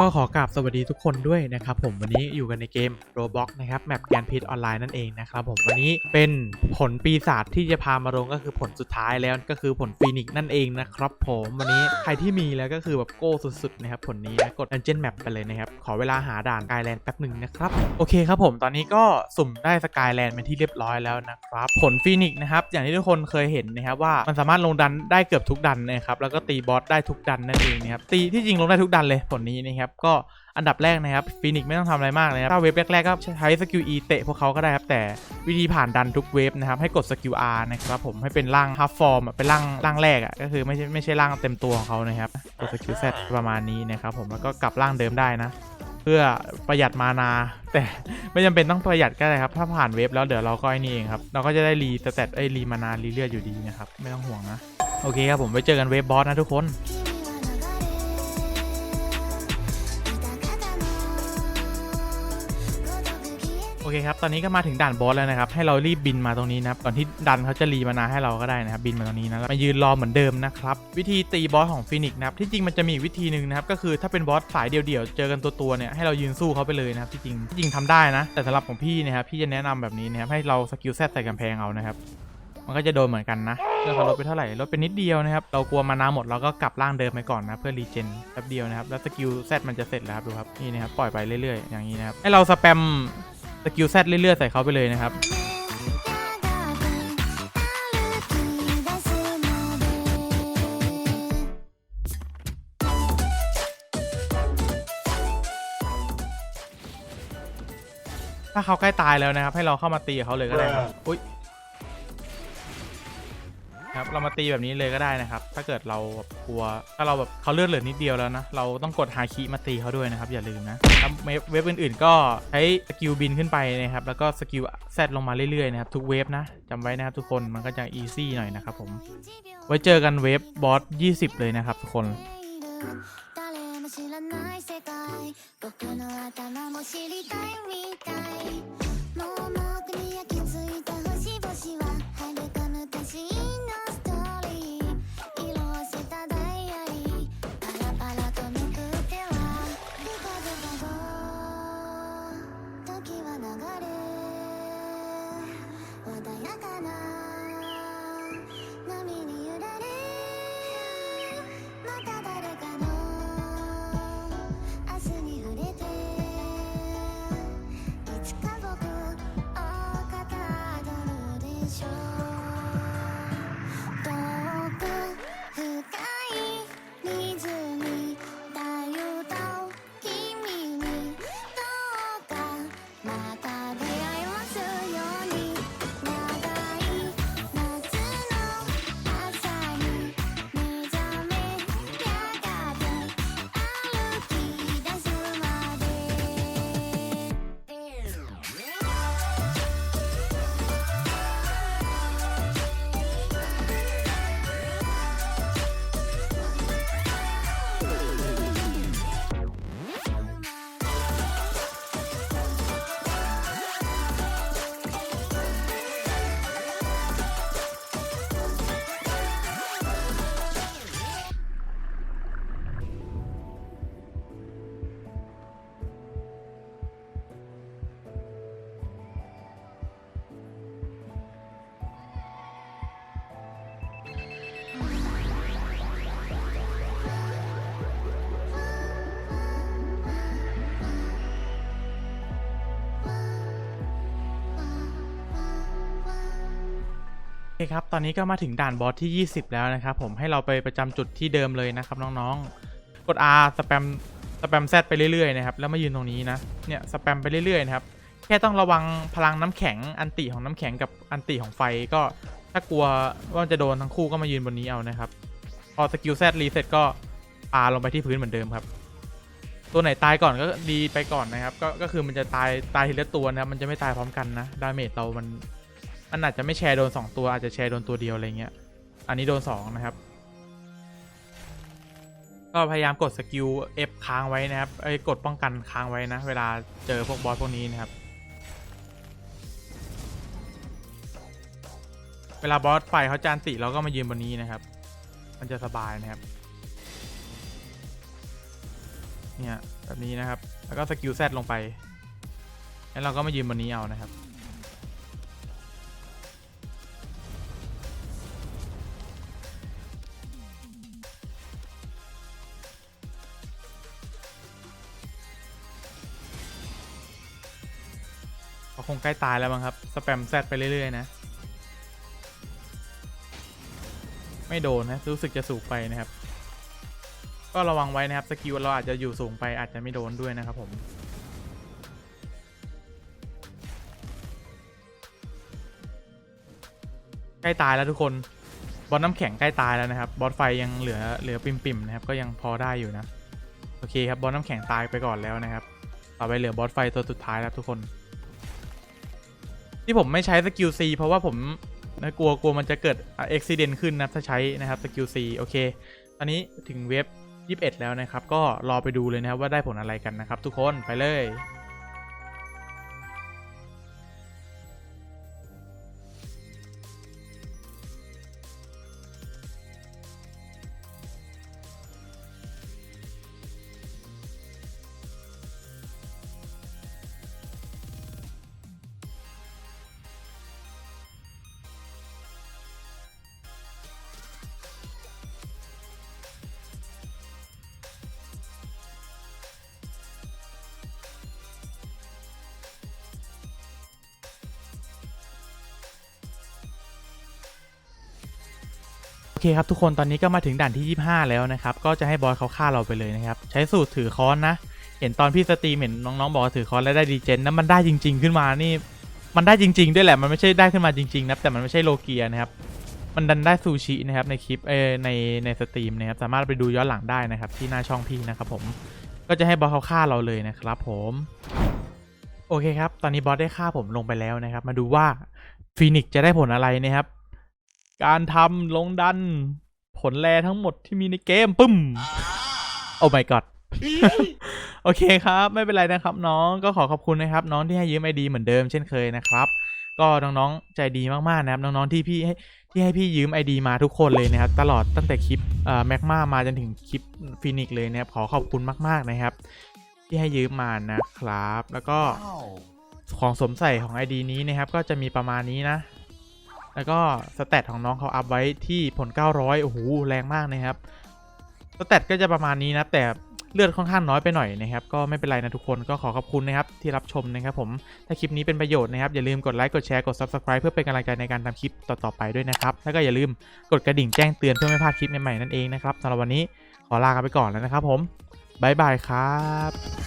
ก็ขอกราบสวัสดีทุกคนด้วยนะครับผมวันนี้อยู่กันในเกม Roblox นะครับแมปแกนพิษออนไลน์นั่นเองนะครับผมวันนี้เป็นผลปีศาจที่จะพามาลงก็คือผลสุดท้ายแล้วก็คือผลฟีนิกซ์นั่นเองนะครับผมวันนี้ใครที่มีแล้วก็คือแบบโก้สุดๆนะครับผลนี้นะกด Dungeon Map ไปเลยนะครับขอเวลาหาด่าน Skyland แป๊บหนึ่งนะครับโอเคครับผมตอนนี้ก็สุ่มได้ Skyland เป็นที่เรียบร้อยแล้วนะครับผลฟีนิกซ์นะครับอย่างที่ทุกคนเคยเห็นนะครับว่ามันสามารถลงดันได้เกือบทุกดันนะครับแล้วก็ตีบอสได้ทุกดันนั่นเองนะครับตีที่จริงลงได้ทุกดันเลยผลนี้นะครับก็อันดับแรกนะครับฟีนิกไม่ต้องทำอะไรมากเลยนะครับถ้าเวฟแรกๆก็ใช้สกิล E เตะพวกเขาก็ได้ครับ แต่วิธีผ่านดันทุกเวฟนะครับให้กดสกิล R นะครับผมให้เป็นร่างฮับฟอร์มเป็นร่างร่างแรกอะก็คือไม่ใช่ไม่ใช่ร่างเต็มตัวของเขานะครับกดสกิล Z ประมาณนี้นะครับผมแล้วก็กลับร่างเดิมได้นะ เพื่อประหยัดมานา แต่ไม่จำเป็นต้องประหยัดก็ได้ครับ ถ้าผ่านเวฟแล้วเดี๋ยวเราก็ไอ้นี่เองครับเราก็จะได้รีสเตตไอ้รีมานารีเลือดอยู่ดีนะครับไม่ต้องห่วงนะโอเคครับผมไว้เจอกันเวฟบอสนะทุกคน เคครับ ตอนนี้ก็มาถึงด่านบอสแล้วนะครับ ให้เรารีบบินมาตรงนี้นะครับ ก่อนที่ดันเขาจะรีมานาให้เราก็ได้นะครับ บินมาตรงนี้นะมายืนรอเหมือนเดิมนะครับ วิธีตีบอสของฟินิกส์นะครับ ที่จริงมันจะมีอีกวิธีหนึ่งนะครับ ก็คือถ้าเป็นบอสสายเดี่ยวๆ เจอกันตัวๆเนี่ย ให้เรายืนสู้เขาไปเลยนะครับ ที่จริงที่จริงทำได้นะ แต่สำหรับของพี่นะครับ พี่จะแนะนำแบบนี้นะครับ ให้เราสกิลแซดใส่กำแพงเอานะครับ มันก็จะโดนเหมือนกันนะเลือเขาลดไปเท่าไหร่ลดไปนิดเดียวนะครับ เรากลัวมานาหมดเราก็กลับร่างเดิมไปก่อนนะเพื่อรีเจนแป๊บเดียวนะครับ แล้วสกิลแซดมันจะเสร็จแล้วครับดูครับ นี่นะครับปล่อยไปเรื่อยๆ อย่างนี้นะครับ ให้เราสแปม สกิลแซดเรื่อยๆใส่เขาไปเลยนะครับถ้าเขาใกล้ตายแล้วนะครับ ให้เราเข้ามาตีกับเขาเลยก็ได้ครับ อุ้ย ครับเรามาตีแบบนี้เลยก็ได้นะครับ ถ้าเกิดเราแบบกลัว ถ้าเราแบบเขาเลือดเหลือนิดเดียวแล้วนะ เราต้องกดฮาคิมาตีเขาด้วยนะครับ อย่าลืมนะแล้วเวฟเว็บอื่นๆ ก็ใช้สกิลบินขึ้นไปนะครับ แล้วก็สกิลแซดลงมาเรื่อยๆนะครับ ทุกเวฟนะจำไว้นะครับทุกคนมันก็จะอีซี่หน่อยนะครับผม ไว้เจอกันเวฟบอส20 เลยนะครับทุกคน 誰も知らない世界僕の頭も知りたいみたい 穏やかな波に揺られまただ อเคครับ ตอนนี้ก็มาถึงด่านบอสที่ 20 แล้วนะครับ ผมให้เราไปประจำจุดที่เดิมเลยนะครับน้องๆ กด R สแปมสแปม Z ไปเรื่อยๆนะครับแล้วมายืนตรงนี้นะ เนี่ยสแปมไปเรื่อยๆนะครับ แค่ต้องระวังพลังน้ำแข็งอันติของน้ำแข็งกับอันติของไฟก็ถ้ากลัวว่าจะโดนทั้งคู่ก็มายืนบนนี้เอานะครับ พอสกิล Z รีเซ็ตก็ปาลงไปที่พื้นเหมือนเดิมครับ ตัวไหนตายก่อนก็ดีไปก่อนนะครับ ก็ก็คือมันจะตายตายทีละตัวนะครับมันจะไม่ตายพร้อมกันนะดาเมจเรามัน มันอาจจะไม่แชร์โดน 2 ตัวอาจจะแชร์โดนตัวเดียวอะไรเงี้ย อันนี้โดน 2 นะครับ ก็พยายามกดสกิล F ค้างไว้นะครับไอ้กดป้องกันค้างไว้นะ เวลาเจอพวกบอสพวกนี้นะครับ เวลาบอสไฟเขาจานติเราก็มายืนบนนี้นะครับ มันจะสบายนะครับ เนี่ยแบบนี้นะครับ แล้วก็สกิลแซดลงไป แล้วเราก็มายืนบนนี้เอานะครับ คงใกล้ตายแล้วมั้งครับ สแปมแซดไปเรื่อย ๆ นะ ไม่โดนนะ รู้สึกจะสูงไปนะครับ ก็ระวังไว้นะครับ สกิลเราอาจจะอยู่สูงไปอาจจะไม่โดนด้วยนะครับผมใกล้ตายแล้วทุกคน บอสน้ำแข็งใกล้ตายแล้วนะครับ บอสไฟยังเหลือเหลือปิ่มๆนะครับ ก็ยังพอได้อยู่นะ โอเคครับ บอสน้ำแข็งตายไปก่อนแล้วนะครับ ต่อไปเหลือบอสไฟตัวสุดท้ายแล้วทุกคน ที่ผมไม่ใช้สกิล C เพราะว่าผมนะกลัวกลัวมันจะเกิดอุบิเหตุขึ้นนะถ้าใช้นะครับสกิล C โอเค ตอนนี้ถึงเว็บ 21 แล้วนะครับ ก็รอไปดูเลยนะครับว่าได้ผลอะไรกันนะครับทุกคนไปเลย โอเคครับทุกคนตอนนี้ก็มาถึงด่านที่ 25 แล้วนะครับ ก็จะให้บอสเขาฆ่าเราไปเลยนะครับ ใช้สูตรถือค้อนนะ เห็นตอนพี่สตรีมเห็นน้องๆบอกว่าถือค้อนแล้วได้ดีเจนนะมันได้จริง ๆ ขึ้นมานี่ มันได้จริง ๆ ด้วยแหละมันไม่ใช่ได้ขึ้นมาจริงๆนะแต่มันไม่ใช่โลเกียนะครับมันดันได้ซูชินะครับในคลิปเออในในสตรีมนะครับสามารถไปดูย้อนหลังได้นะครับที่หน้าช่องพี่นะครับผมก็จะให้บอสเขาฆ่าเราเลยนะครับผมโอเคครับตอนนี้บอสได้ฆ่าผมลงไปแล้วนะครับ มาดูว่าฟีนิกซ์จะได้ผลอะไรนะครับ การทำลงดัน ผลแรทั้งหมดที่มีในเกมปึ้ม โอ้ my god โอเคครับ ไม่เป็นไรนะครับน้องก็ขอขอบคุณนะครับ น้องที่ให้ยืมไอดีเหมือนเดิมเช่นเคยนะครับ ก็น้องๆใจดีมากๆนะครับ น้องๆที่พี่ให้ที่ให้พี่ยืมไอดีมาทุกคนเลยนะครับ ตลอดตั้งแต่คลิปเอ่อแม็กมามาจนถึงคลิปฟินิกเลยนะครับขอขอบคุณมากๆนะครับ ที่ให้ยืมมานะครับ แล้วก็ของสมใส่ของ ID นี้นะครับ ก็จะมีประมาณนี้นะ แล้วก็สเตตของน้องเขาอัพไว้ที่ผล 900 โอ้โห แรงมากนะครับสเตตก็จะประมาณนี้นะแต่เลือดค่อนข้างน้อยไปหน่อยนะครับ ก็ไม่เป็นไรนะทุกคนก็ขอขอบคุณนะครับที่รับชมนะครับผม ถ้าคลิปนี้เป็นประโยชน์นะครับ อย่าลืมกดไลค์กดแชร์กด Subscribe เพื่อเป็นกำลังใจในการทำคลิปต่อๆไปด้วยนะครับ แล้วก็อย่าลืมกดกระดิ่งแจ้งเตือนเพื่อไม่พลาดคลิปใหม่ๆนั่นเองนะครับสำหรับวันนี้ขอลากันไปก่อนแล้วนะครับผมบ๊ายบายครับ